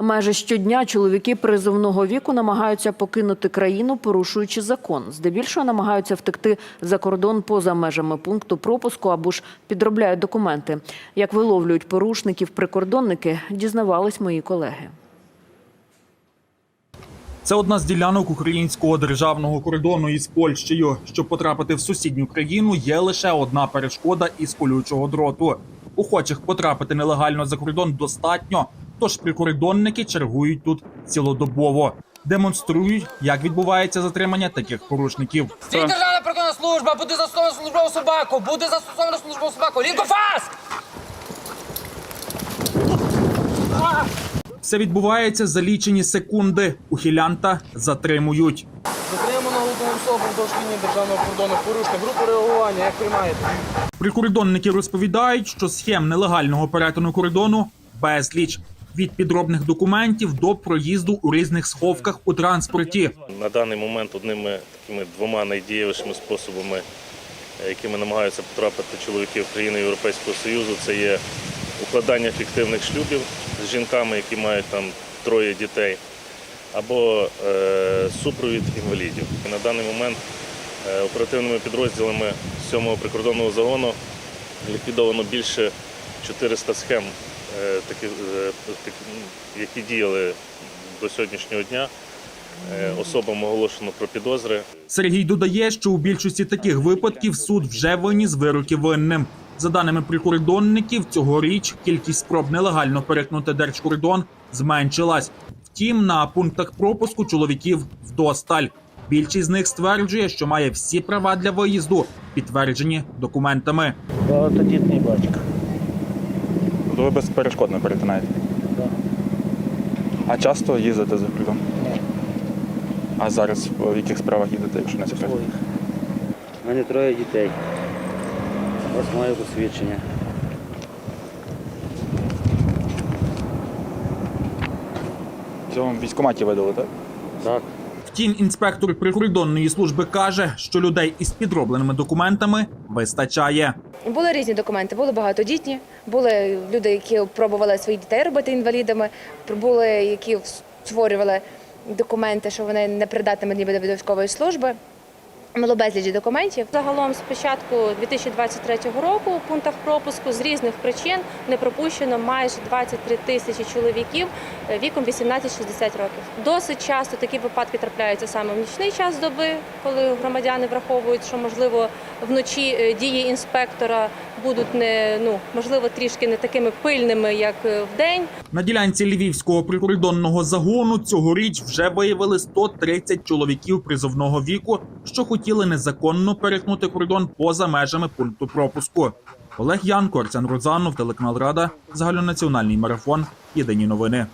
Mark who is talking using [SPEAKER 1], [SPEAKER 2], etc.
[SPEAKER 1] Майже щодня чоловіки призовного віку намагаються покинути країну, порушуючи закон. Здебільшого намагаються втекти за кордон поза межами пункту пропуску або ж підробляють документи. Як виловлюють порушників прикордонники, дізнавались мої колеги.
[SPEAKER 2] Це одна з ділянок українського державного кордону із Польщею. Щоб потрапити в сусідню країну, є лише одна перешкода із колючого дроту. Охочих потрапити нелегально за кордон достатньо, тож прикордонники чергують тут цілодобово. Демонструють, як відбувається затримання таких порушників.
[SPEAKER 3] Стій державна прикордонна служба, буде застосована службову собаку, буде застосована службову собаку. Лінкофас!
[SPEAKER 2] Все відбувається за лічені секунди. Ухилянта затримують.
[SPEAKER 3] Затримано одну особу вздовж лінії державного кордону, порушення, групу реагування, як приймаєте?
[SPEAKER 2] Прикордонники розповідають, що схем нелегального перетину кордону безліч від підробних документів до проїзду у різних сховках у транспорті.
[SPEAKER 4] На даний момент одними такими двома найдієвішими способами, якими намагаються потрапити чоловіки в країни Європейського Союзу, це є укладання фіктивних шлюбів з жінками, які мають там троє дітей, або е, супровід інвалідів. І на даний момент е, оперативними підрозділами 7-го прикордонного загону ліквідовано більше 400 схем, е, таких, е, які діяли до сьогоднішнього дня. Е, Особам оголошено про підозри.
[SPEAKER 2] Сергій додає, що у більшості таких випадків суд вже виніс вироки винним. За даними прикордонників, цьогоріч кількість спроб нелегально перетнути держкордон зменшилась. Втім, на пунктах пропуску чоловіків вдосталь. Більшість з них стверджує, що має всі права для виїзду, підтверджені документами.
[SPEAKER 5] Багатодітний батько.
[SPEAKER 6] То ви безперешкодно перетинаєте. А часто їздите за кордон? А зараз в яких справах їдете, якщо не секрет?
[SPEAKER 5] Своїх. У мене троє дітей. Ось моє посвідчення.
[SPEAKER 6] Цього в військкоматі видали, так?
[SPEAKER 5] Так.
[SPEAKER 2] Втім, інспектор прикордонної служби каже, що людей із підробленими документами вистачає.
[SPEAKER 7] Були різні документи, були багатодітні, були люди, які пробували своїх дітей робити інвалідами, були, які створювали документи, що вони не придатними ніби до військової служби. Було безліч документів.
[SPEAKER 8] Загалом з початку 2023 року у пунктах пропуску з різних причин не пропущено майже 23 тисячі чоловіків е, віком 18-60 років. Досить часто такі випадки трапляються саме в нічний час доби, коли громадяни враховують, що можливо вночі е, дії інспектора будуть не ну можливо трішки не такими пильними, як е, вдень.
[SPEAKER 2] На ділянці львівського прикордонного загону цьогоріч вже виявили 130 чоловіків призовного віку, що хотіли незаконно перетнути кордон поза межами пункту пропуску. Олег Янко, Арсен Розанов, телеканал Рада, загальнонаціональний марафон. Єдині новини.